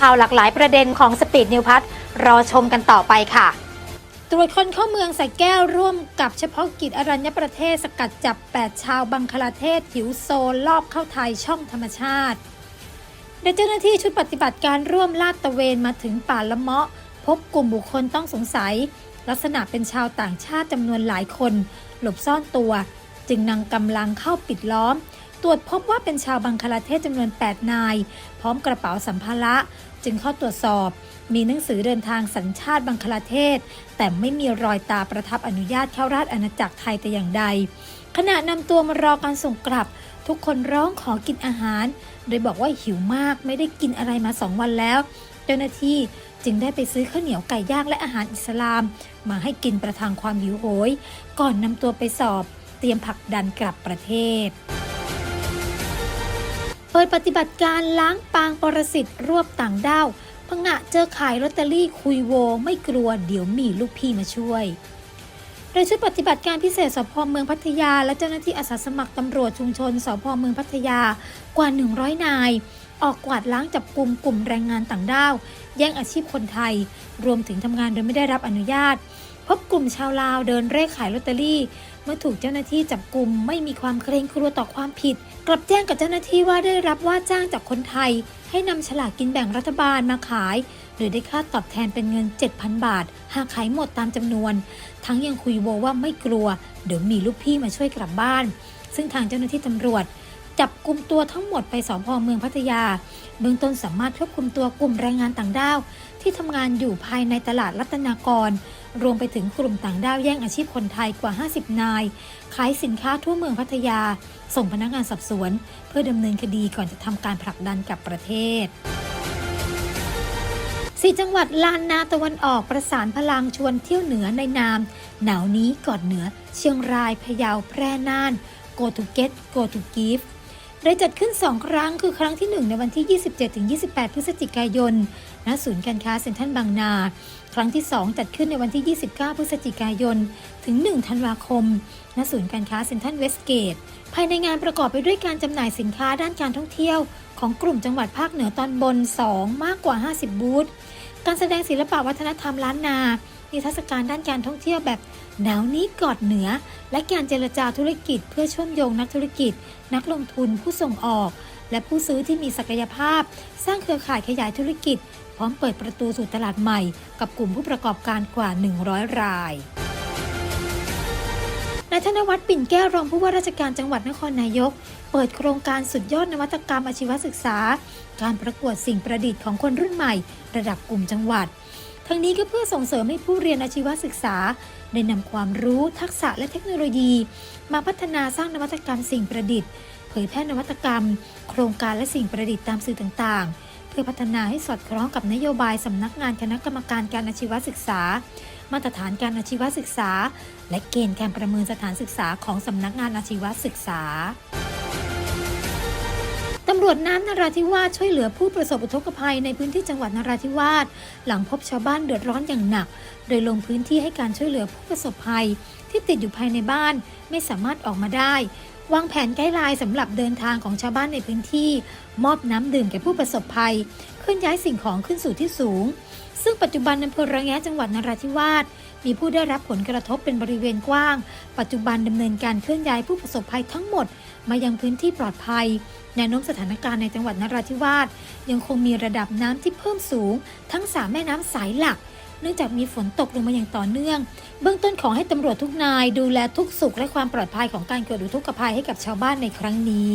ข่าวหลากหลายประเด็นของสปีดนิวพัทรอชมกันต่อไปค่ะ ตรวจคนเข้าเมืองใสระแก้วร่วมกับเฉพาะกิจอรัญญประเทศสกัดจับ 8 ชาวบังคลาเทศหิวโซนลอบเข้าไทยช่องธรรมชาติโดยเจ้าหน้าที่ชุดปฏิบัติการร่วมลาดตระเวนมาถึงป่าละเมาะ พบกลุ่มบุคคลต้องสงสัย ลักษณะเป็นชาวต่างชาติจำนวนหลายคน หลบซ่อนตัว จึงนำกำลังเข้าปิดล้อม ตรวจพบว่าเป็นชาวบังคลาเทศจำนวน 8 นาย พร้อมกระเป๋าสัมภาระ จึงเข้าตรวจสอบ มีหนังสือเดินทางสัญชาติบังคลาเทศ แต่ไม่มีรอยตาประทับอนุญาตเข้าราชอาณาจักรไทยแต่อย่างใด ขณะนำตัวมารอการส่งกลับ ทุกคนร้องขอกินอาหาร โดยบอกว่าหิวมากไม่ได้กินอะไรมาสองวันแล้ว เจ้าหน้าที่จึงได้ไปซื้อข้าวเหนียวไก่ย่างและอาหารอิสลาม มาให้กินประทังความหิวโหย ก่อนนำตัวไปสอบ เตรียมผลักดันกลับประเทศ เปิดปฏิบัติการล้างปางปรสิตรวบต่างด้าวพงะเจอขายลอตเตอรี่คุยโว ไม่กลัวเดี๋ยวมีลูกพี่มาช่วย โดยชุดปฏิบัติการพิเศษสพเมืองพัทยา และเจ้าหน้าที่อาสาสมัครตำรวจชุมชนสพเมืองพัทยากว่า 100 นาย ออกกวาดล้างจับกลุ่มกลุ่มแรงงานต่างด้าว แย่งอาชีพคนไทย รวมถึงทำงานโดยไม่ได้รับอนุญาต พบกลุ่มชาวลาวเดินเร่ขายลอตเตอรี่ เมื่อถูกเจ้าหน้าที่จับกลุ่มไม่มีความเกรงกลัวต่อความผิด กลับแจ้งกับเจ้าหน้าที่ว่าได้รับว่าจ้างจากคนไทย ให้นำฉลากกินแบ่งรัฐบาลมาขาย โดยได้ค่าตอบแทนเป็นเงิน 7,000 บาท หากขายหมดตามจำนวน ทั้งยังคุยโวว่าไม่กลัว เดี๋ยวมีลูกพี่มาช่วยกลับบ้าน ซึ่งทางเจ้าหน้าที่ตำรวจ จับกลุ่มตัวทั้งหมดไปสพเมืองพัทยา เบื้องต้นสามารถควบคุมตัวกลุ่มแรงงานต่างด้าว ที่ทำงานอยู่ภายในตลาดรัตนากร รวมไปถึงกลุ่มต่างด้าวแย่งอาชีพคนไทยกว่า 50 นาย ขายสินค้าทั่วเมืองพัทยา ส่งพนักงานสอบสวน เพื่อดำเนินคดีก่อนจะทำการผลักดันกับประเทศสี่จังหวัดลานนาตะวันออกประสานพลังชวนเที่ยวเหนือในนาม หนาวนี้กอดเหนือ เชียงรายพะเยาแพร่น่าน Go to get Go to give โดยจัดขึ้น 2 ครั้งคือครั้งที่ 1 ในวันที่ 27-28 พฤศจิกายน ณ ศูนย์การค้าเซ็นทรัลบางนา ครั้งที่ 2 จัดขึ้นในวันที่ 29 พฤศจิกายน ถึง 1 ธันวาคม ณ ศูนย์การค้าเซ็นทรัลเวสเกต ภายในงานประกอบไปด้วยการจำหน่ายสินค้าด้านการท่องเที่ยว ของกลุ่มจังหวัดภาคเหนือตอนบน 2 มากกว่า 50 บูธ การแสดงศิลปะวัฒนธรรมล้านนา นิทรรศการด้านการท่องเที่ยวแบบหนาวนี้กอดเหนือ และการเจรจาธุรกิจ เพื่อเชื่อมโยงนักธุรกิจ นักลงทุนผู้ส่งออก และผู้ซื้อที่มีศักยภาพ สร้างเครือข่ายขยายธุรกิจ พร้อมเปิดประตูสู่ตลาดใหม่ กับกลุ่มผู้ประกอบการกว่า 100 รายนายธนวัฒน์ปิ่นแก้วรองผู้ว่าราชการจังหวัดนครนายก เปิดโครงการสุดยอดนวัตกรรมอาชีวศึกษา การประกวดสิ่งประดิษฐ์ของคนรุ่นใหม่ ระดับกลุ่มจังหวัด ทั้งนี้ก็เพื่อส่งเสริมให้ผู้เรียนอาชีวศึกษา ได้นำความรู้ทักษะและเทคโนโลยี มาพัฒนาสร้างนวัตกรรมสิ่งประดิษฐ์ เผยแพร่นวัตกรรม โครงการและสิ่งประดิษฐ์ตามสื่อต่างๆ เพื่อพัฒนาให้สอดคล้องกับนโยบายสำนักงานคณะกรรมการการอาชีวศึกษา มาตรฐานการอาชีวศึกษา และเกณฑ์การประเมินสถานศึกษาของสำนักงานอาชีวศึกษาำรวจน้ำนราธิวาสช่วยเหลือผู้ประสบอุทกภัยในพื้นที่จังหวัดนราธิวาสหลังพบชาวบ้านเดือดร้อนอย่างหนัก โดยลงพื้นที่ให้การช่วยเหลือผู้ประสบภัย ที่ติดอยู่ภายในบ้านไม่สามารถออกมาได้ วางแผนไกด์ไลน์สำหรับเดินทางของชาวบ้านในพื้นที่ มอบน้ำดื่มแก่ผู้ประสบภัยเคลื่อนย้ายสิ่งของขึ้นสู่ที่สูง ซึ่งปัจจุบันอำเภอระแงะจังหวัดนราธิวาสมีผู้ได้รับผลกระทบเป็นบริเวณกว้าง ปัจจุบันดำเนินการเคลื่อนย้ายผู้ประสบภัยทั้งหมด มายังพื้นที่ปลอดภัย แนวโน้มสถานการณ์ในจังหวัดนราธิวาสยังคงมีระดับน้ำที่เพิ่มสูง ทั้งสามแม่น้ำสายหลัก เนื่องจากมีฝนตกลงมาอย่างต่อเนื่อง เบื้องต้นขอให้ตำรวจทุกนาย ดูแลทุกสุขและความปลอดภัยของการเกิดอุทกภัยให้กับชาวบ้านในครั้งนี้